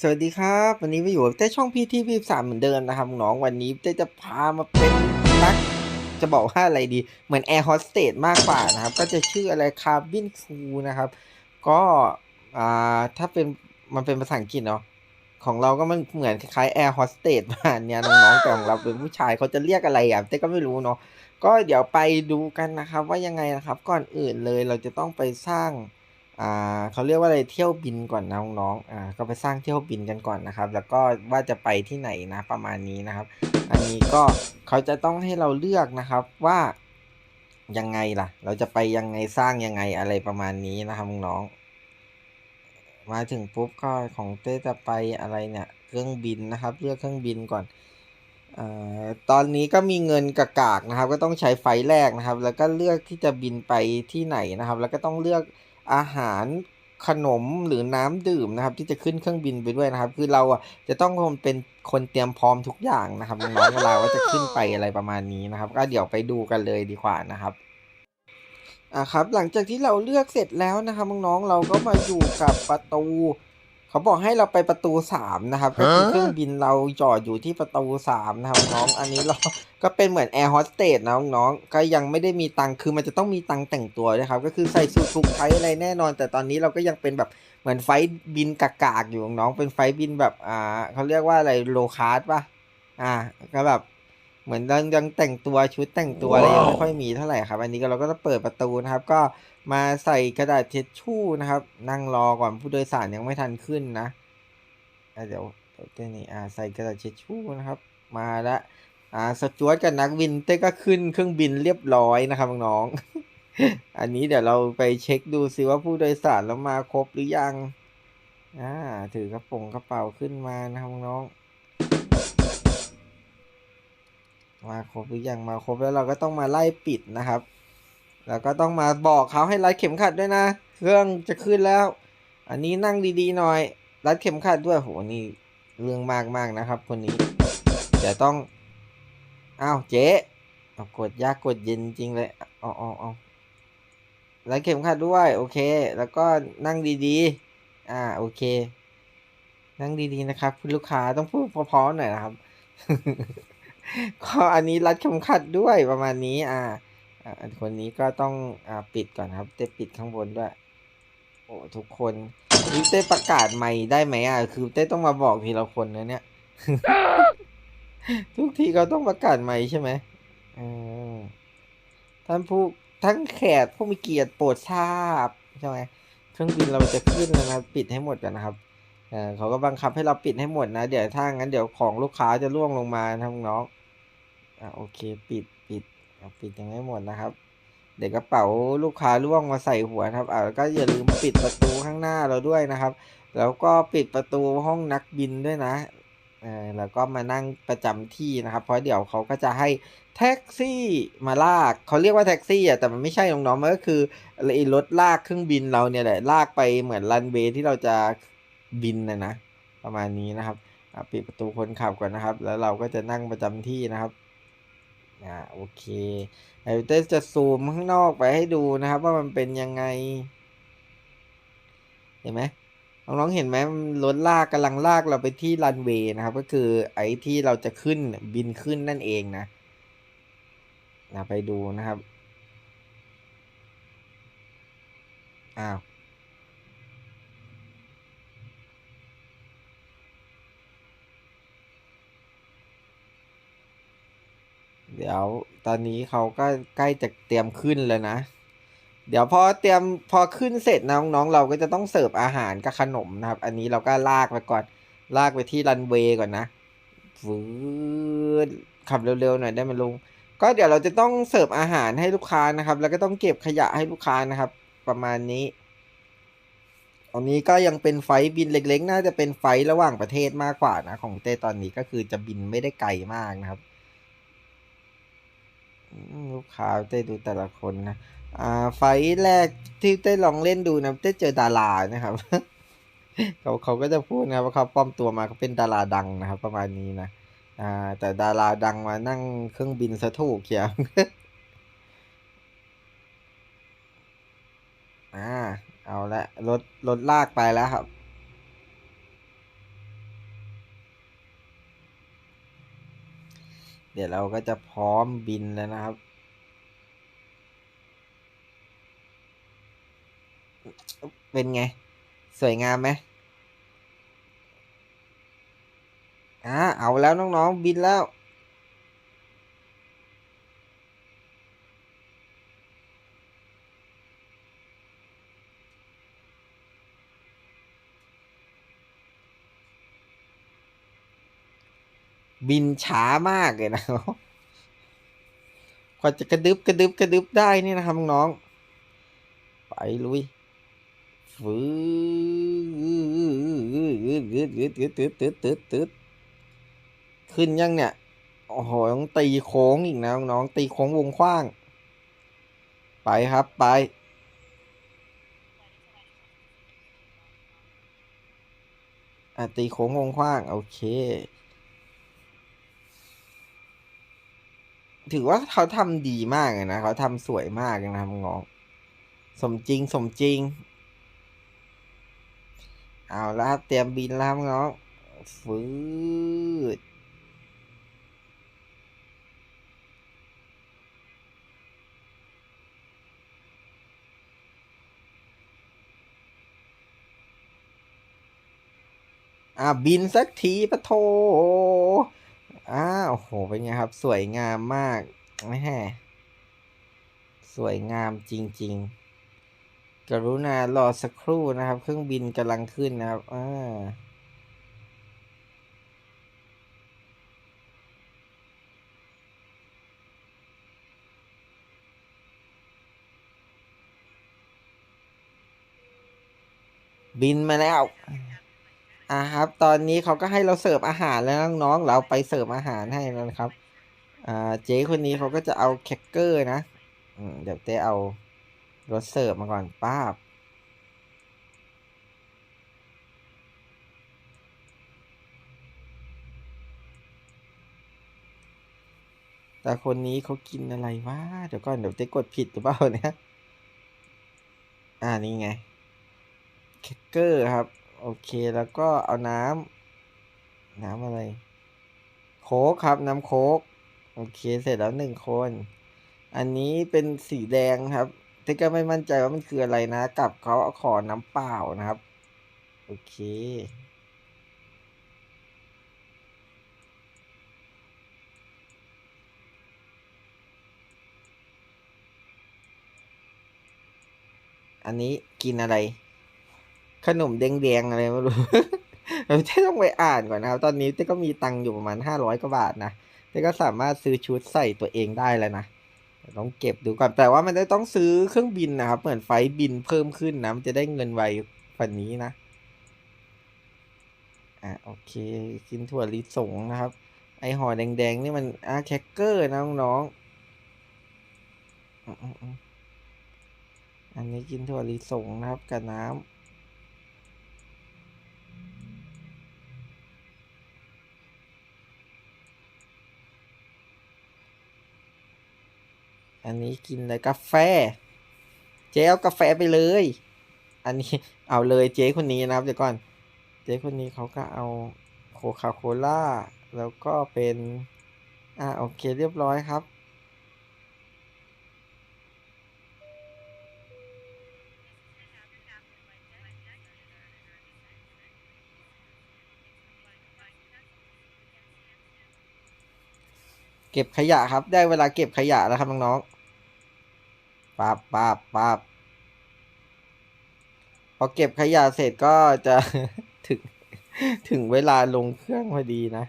สวัสดีครับ วันนี้มาอยู่กับเต้ช่องพีทีพีสามเหมือนเดิมนะครับน้องวันนี้เต้จะพามาเป็นนัก จะบอกว่าอะไรดี เหมือนแอร์โฮสเตสมากกว่านะครับ ก็จะชื่ออะไรคาร์บินคูนะครับ ก็อ่าถ้าเป็นมันเป็นภาษาอังกฤษเนาะของเราก็มันเหมือนคล้ายแอร์โฮสเตสมาเนี่ยน้องๆแต่ของเราเป็นผู้ชายเขาจะเรียกอะไรอะเต้ก็ไม่รู้เนาะก็เดี๋ยวไปดูกันนะครับ ว่ายังไงนะครับ ก่อนอื่นเลยเราจะต้องไปสร้าง อ่าเขาเรียกว่าอะไรเที่ยวบินก่อนนะน้องๆอ่าก็ไปสร้างเที่ยวบินกันก่อนนะครับ แล้วก็ว่าจะไปที่ไหนนะประมาณนี้นะครับ อันนี้ก็เขาจะต้องให้เราเลือกนะครับว่ายังไงล่ะ เราจะไปยังไงสร้างยังไงอะไรประมาณนี้นะครับน้องมาถึงปุ๊บก็ของเต้จะไปอะไรเนี่ยเครื่องบินนะครับ เลือกเครื่องบินก่อนอตอนนี้ก็มีเงินกากากนะครับ ก็ต้องใช้ไฟแรกนะครับ แล้วก็เลือกที่จะบินไปที่ไหนนะครับ แล้วก็ต้องเลือก อาหารขนมหรือน้ำดื่มนะครับ ที่จะขึ้นเครื่องบินไปด้วยนะครับ คือเราอะจะต้องเป็นคนเตรียมพร้อมทุกอย่างนะครับน้องเวลาว่าจะขึ้นไปอะไรประมาณนี้นะครับ ก็เดี๋ยวไปดูกันเลยดีกว่านะครับอะครับ หลังจากที่เราเลือกเสร็จแล้วนะครับน้องๆเราก็มาอยู่กับประตู เขาบอกให้เราไปประตูสามนะครับก็คือเครื่องบินเราจอดอยู่ที่ประตูสามนะครับน้องอันนี้เราก็เป็นเหมือนแอร์โฮสเตสนะน้องๆก็ยังไม่ได้มีตังค์คือมันจะต้องมีตังค์แต่งตัวด้วยครับ ก็คือใส่สูทคลุมไทอะไรแน่นอน แต่ตอนนี้เราก็ยังเป็นแบบเหมือนไฟล์บินกากๆอยู่น้องเป็นไฟล์บินแบบอ่าเขาเรียกว่าอะไรโลคาร์ดป่ะอ่าก็แบบ เหมือนยังยังแต่งตัวชุดแต่งตัวอะไรยังไม่ค่อยมีเท่าไหร่ครับ อันนี้ก็เราก็จะเปิดประตูนะครับ ก็มาใส่กระดาษเช็ดชู่นะครับ นั่งรอก่อนผู้โดยสารยังไม่ทันขึ้นนะอะเดี๋ยวเดี๋ยวเต้นี่อ่าใส่กระดาษเช็ดชู่นะครับ มาแล้วอ่าสจวตกับนักบินเต้ก็ขึ้นเครื่องบินเรียบร้อยนะครับน้องๆอันนี้เดี๋ยวเราไปเช็คดูซิว่าผู้โดยสารเรามาครบหรือยังอ่าถือกระโปรงกระเป๋าขึ้นมานะครับน้อง มาครบหรือยังมาครบแล้วเราก็ต้องมาไล่ปิดนะครับ แล้วก็ต้องมาบอกเขาให้รัดเข็มขัดด้วยนะ เครื่องจะขึ้นแล้ว อันนี้นั่งดีๆหน่อย รัดเข็มขัดด้วยโหนี่เรื่องมากมากๆนะครับ คนนี้เดี๋ยวต้องอ้าวเจ๊เอากดยากกดเย็นจริงเลยเอาเอาเอาแล้วเข็มขัดด้วยโอเค แล้วก็นั่งดีๆ อ่าโอเค นั่งดีๆนะครับ คุณลูกค้าต้องพูดพอๆหน่อยนะครับ ก็อันนี้รัดเข็มขัดด้วยประมาณนี้ อ่าอันคนนี้ก็ต้องอ่าปิดก่อนครับเต้ปิดข้างบนด้วย โอ้ทุกคนนี่เต้ประกาศใหม่ได้ไหมอะคือเต้ต้องมาบอกทีละคนนะเนี่ย ทุกทีเขาต้องประกาศใหม่ใช่ไหมอืมท่านผู้ท่านแขกผู้มีเกียรติโปรดทราบใช่ไหมเครื่องบินเราจะขึ้นแล้วนะปิดให้หมดกันนะครับเออเขาก็บังคับให้เราปิดให้หมดนะ เดี๋ยวถ้างั้นเดี๋ยวของลูกค้าจะล่วงลงมานะครับน้อง อ่าโอเคปิดปิดปิดยังไม่หมดนะครับ เดี๋ยวกระเป๋าลูกค้าล่วงมาใส่หัวครับอ่าแล้วก็อย่าลืมปิดประตูข้างหน้าเราด้วยนะครับ แล้วก็ปิดประตูห้องนักบินด้วยนะเออแล้วก็มานั่งประจำที่นะครับ เพราะเดี๋ยวเขาก็จะให้แท็กซี่มาลากเขาเรียกว่าแท็กซี่อะแต่มันไม่ใช่น้องๆมันก็คือไอ้รถลากเครื่องบินเราเนี่ยแหละลากไปเหมือนรันเวย์ที่เราจะบินนะนะประมาณนี้นะครับปิดประตูคนขับก่อนนะครับ แล้วเราก็จะนั่งประจำที่นะครับ อ่าโอเคไอเตสจะซูมข้างนอกไปให้ดูนะครับ ว่ามันเป็นยังไง เห็นไหมน้องๆเห็นไหมรถลากกำลังลากเราไปที่รันเวย์นะครับ ก็คือไอ้ที่เราจะขึ้นบินขึ้นนั่นเองนะนะไปดูนะครับ อ้าว เดี๋ยวตอนนี้เขาก็ใกล้จะเตรียมขึ้นแล้วนะ เดี๋ยวพอเตรียมพอขึ้นเสร็จนะน้องๆ เราก็จะต้องเสิร์ฟอาหารกับขนมนะครับ อันนี้เราก็ลากไปก่อน ลากไปที่รันเวย์ก่อนนะฟืดขับเร็วๆหน่อยได้ไหมลุง ก็เดี๋ยวเราจะต้องเสิร์ฟอาหารให้ลูกค้านะครับ แล้วก็ต้องเก็บขยะให้ลูกค้านะครับ ประมาณนี้อันนี้ก็ยังเป็นไฟบินเล็กๆ น่าจะเป็นไฟระหว่างประเทศมากกว่านะ ของเต้ตอนนี้ก็คือจะบินไม่ได้ไกลมากนะครับ ลูกค้าเต้ดูแต่ละคนนะ อ่า ไฟแรกที่เต้ลองเล่นดูนะเต้เจอดารานะครับ เขาเขาก็จะพูดนะว่าเขาปลอมตัวมาเขาเป็นดาราดังนะครับ ประมาณนี้นะ อ่า แต่ดาราดังมานั่งเครื่องบินซะถูกเชียวอ่า เอาละรถรถลากไปแล้วครับ เดี๋ยวเราก็จะพร้อมบินแล้วนะครับ เป็นไง สวยงามไหมอ่าเอาแล้วน้องๆบินแล้ว บินช้ามากเลยนะกว่าจะกระดึบกระดึบกระดึบได้นี่นะครับน้องๆไปลุยฟืดตืดตืดตืดตืดตืดตืดขึ้นยังเนี่ยโอ้โหต้องตีโค้งอีกนะน้องตีโค้งวงกว้าง ไปครับไป อะตีโค้งวงกว้าง โอเค ถือว่าเขาทำดีมากเลยนะเขาทำสวยมากเลยนะครับน้องสมจริงสมจริง เอาละเตรียมบินแล้วครับน้องฟืดอ่าบินสักทีปะโท อ้าโอ้โห เป็นไงครับ สวยงามมากแม่สวยงามจริง ๆ กรุณารอสักครู่นะครับ เครื่องบินกำลังขึ้นนะครับอ่าบินมาแล้ว อ่าครับ ตอนนี้เขาก็ให้เราเสิร์ฟอาหารแล้วน้องๆเราไปเสิร์ฟอาหารให้แล้วนะครับ อ่าเจ๊คนนี้เขาก็จะเอาแคคเกอร์นะอืมเดี๋ยวเต้เอารถเสิร์ฟมาก่อนป้าบแต่คนนี้เขากินอะไรวะเดี๋ยวก่อนเดี๋ยวเต้กดผิดหรือเปล่าเนี่ย อ่านี่ไงแคคเกอร์ครับ โอเคแล้วก็เอาน้ำน้ำอะไร โค้กครับน้ำโค้กโอเคเสร็จแล้วหนึ่งคน อันนี้เป็นสีแดงครับแต่ก็ไม่มั่นใจว่ามันคืออะไรนะ กับเขาเอาขอน้ำเปล่านะครับ โอเคอันนี้กินอะไร ขนมแดงๆอะไรไม่รู้เต้ต้องไปอ่านก่อนนะครับ ตอนนี้เต้ก็มีตังค์อยู่ประมาณห้าร้อยกว่าบาทนะเต้ก็สามารถซื้อชุดใส่ตัวเองได้แล้วนะต้องเก็บดูก่อนแต่ว่ามันจะต้องซื้อเครื่องบินนะครับ เหมือนไฟบินเพิ่มขึ้นนะมันจะได้เงินไวฝันนี้นะอะโอเค กินถั่วลิสงนะครับ ไอห่อแดงๆนี่มันอะแคคเกอร์นะน้องๆอืมๆๆอันนี้กินถั่วลิสงนะครับกับน้ำ อันนี้กินอะไรกาแฟ เจ๊เอากาแฟไปเลย อันนี้เอาเลยเจ๊คนนี้นะครับเดี๋ยวก่อน เจ๊คนนี้เขาก็เอาโคคาโคล่าแล้วก็เป็น อ่าโอเคเรียบร้อยครับ เก็บขยะครับ ได้เวลาเก็บขยะแล้วครับน้องๆ ปับปับปับพอเก็บขยะเสร็จก็จะถึงถึงเวลาลงเครื่องพอดีนะ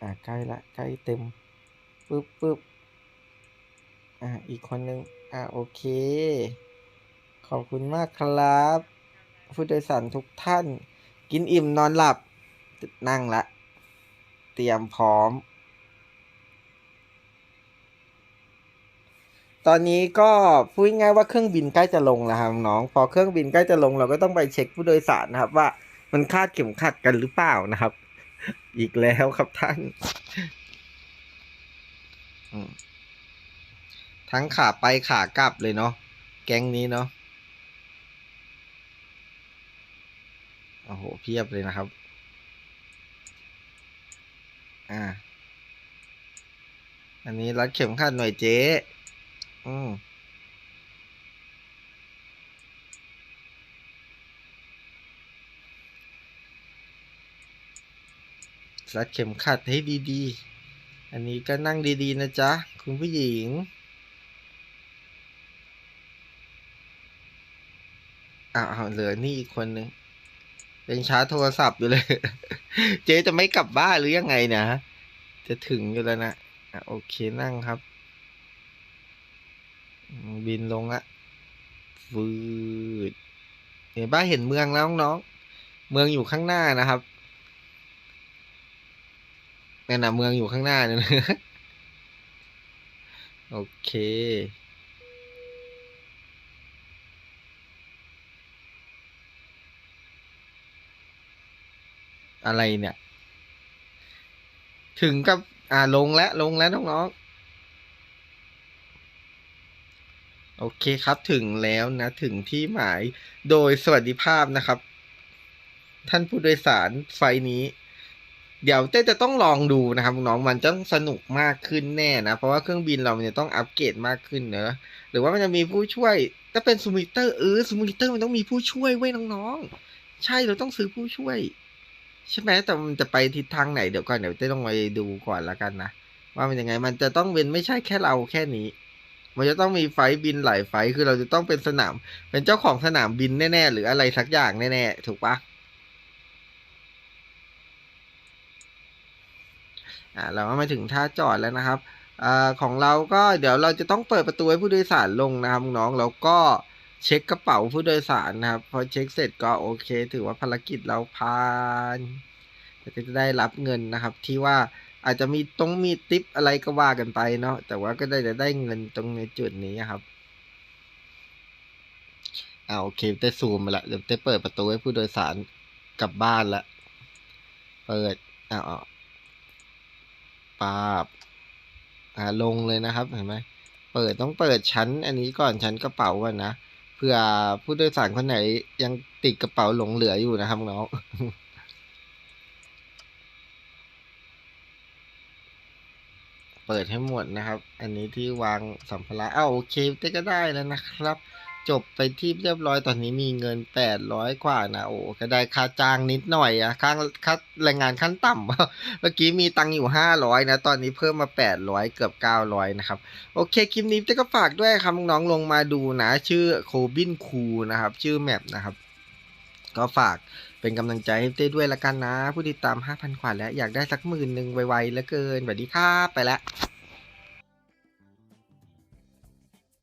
อ่าใกล้ละใกล้เต็มปึ๊บปึ๊บอ่าอีกคนนึง อ่าโอเค ขอบคุณมากครับ ผู้โดยสารทุกท่าน กินอิ่มนอนหลับ นั่งละ เตรียมพร้อม ตอนนี้ก็พูดง่ายๆว่าเครื่องบินใกล้จะลงแล้วครับน้อง พอเครื่องบินใกล้จะลงเราก็ต้องไปเช็คผู้โดยสารนะครับ ว่ามันคาดเข็มขัดกันหรือเปล่านะครับ อีกแล้วครับท่าน ทั้งขาไปขากลับเลยเนาะแก๊งนี้เนาะโอ้โหเพียบเลยนะครับ อ่า อันนี้รัดเข็มขัดหน่อยเจ๊ อืมรัดเข็มขัดให้ดีๆ อันนี้ก็นั่งดีๆ นะจ๊ะ คุณผู้หญิงอ้าวอ้าวเหลือนี่อีกคนนึง เป็นชาร์จโทรศัพท์อยู่เลย เจ๊จะไม่กลับบ้านหรือยังไงนะ จะถึงอยู่แล้วนะอะโอเคนั่งครับ บินลงละฟืดเห็นบ้าเห็นเมืองแล้วน้องๆเมืองอยู่ข้างหน้านะครับนั่นนะเมืองอยู่ข้างหน้าเนี่ยนะโอเคอะไรเนี่ย ถึงกับ อ่าลงแล้วลงแล้วน้องๆ โอเคครับถึงแล้วนะถึงที่หมายโดยสวัสดิภาพนะครับ ท่านผู้โดยสารไฟนี้ เดี๋ยวเต้จะต้องลองดูนะครับน้องมันจะต้องสนุกมากขึ้นแน่นะเพราะว่าเครื่องบินเราเนี่ยต้องอัปเกรดมากขึ้นเนอะหรือว่ามันจะมีผู้ช่วย ถ้าเป็นซูมิเตอร์เออซูมิเตอร์มันต้องมีผู้ช่วยไว้ยน้องๆใช่เราต้องซื้อผู้ช่วย ใช่ไหมแต่มันจะไปทิศทางไหนเดี๋ยวก่อนเดี๋ยวเต้ต้องไปดูก่อนละกันนะว่ามันยังไงมันจะต้องเป็นไม่ใช่แค่เราแค่นี้ มันจะต้องมีไฟบินหลายไฟคือเราจะต้องเป็นสนาม เป็นเจ้าของสนามบินแน่ๆ หรืออะไรสักอย่างแน่ๆ ถูกปะอ่าเราก็มาถึงท่าจอดแล้วนะครับอ่าของเราก็เดี๋ยวเราจะต้องเปิดประตูให้ผู้โดยสารลงนะครับน้องแล้วก็เช็คกระเป๋าผู้โดยสารนะครับพอเช็คเสร็จก็โอเค ถือว่าภารกิจเราผ่านเราก็จะได้รับเงินนะครับที่ว่า อาจจะมีต้องมีติปอะไรก็ว่ากันไปเนาะแต่ว่าก็ได้จะได้เงินตรงในจุดนี้ครับอ่าโอเคเต้ซูมมาละเดี๋ยวเต้เปิดประตูให้ผู้โดยสารกลับบ้านละเปิดอ้าวอ้าวปาบอ่าลงเลยนะครับเห็นไหมเปิดต้องเปิดชั้น อันนี้ก่อนชั้นกระเป๋าก่อนนะเผื่อผู้โดยสารคนไหนยังติดกระเป๋าหลงเหลืออยู่นะครับน้อง ปิดให้หมดนะครับ อันนี้ที่วางสัมภาระอ้าวโอเคเต้ก็ได้แล้วนะครับ จบไปที่เรียบร้อยตอนนี้มีเงินแปดร้อยกว่านะโอ้ก็ได้ค่าจ้างนิดหน่อยอะค่าค่าแรงงานขั้นต่ำเมื่อกี้มีตังอยู่ห้าร้อยนะตอนนี้เพิ่มมาแปดร้อยเกือบเก้าร้อยนะครับ โอเคคลิปนี้เต้ก็ฝากด้วยครับน้องลงมาดูนะ ชื่อโคบินคูนะครับ ชื่อแมปนะครับ ก็ฝากเป็นกำลังใจให้เต้ด้วยละกันนะ ผู้ติดตาม 5,000กว่าแล้ว อยากได้สักหมื่นหนึ่งไวๆแล้วเกินสวัสดีครับไปแล้ว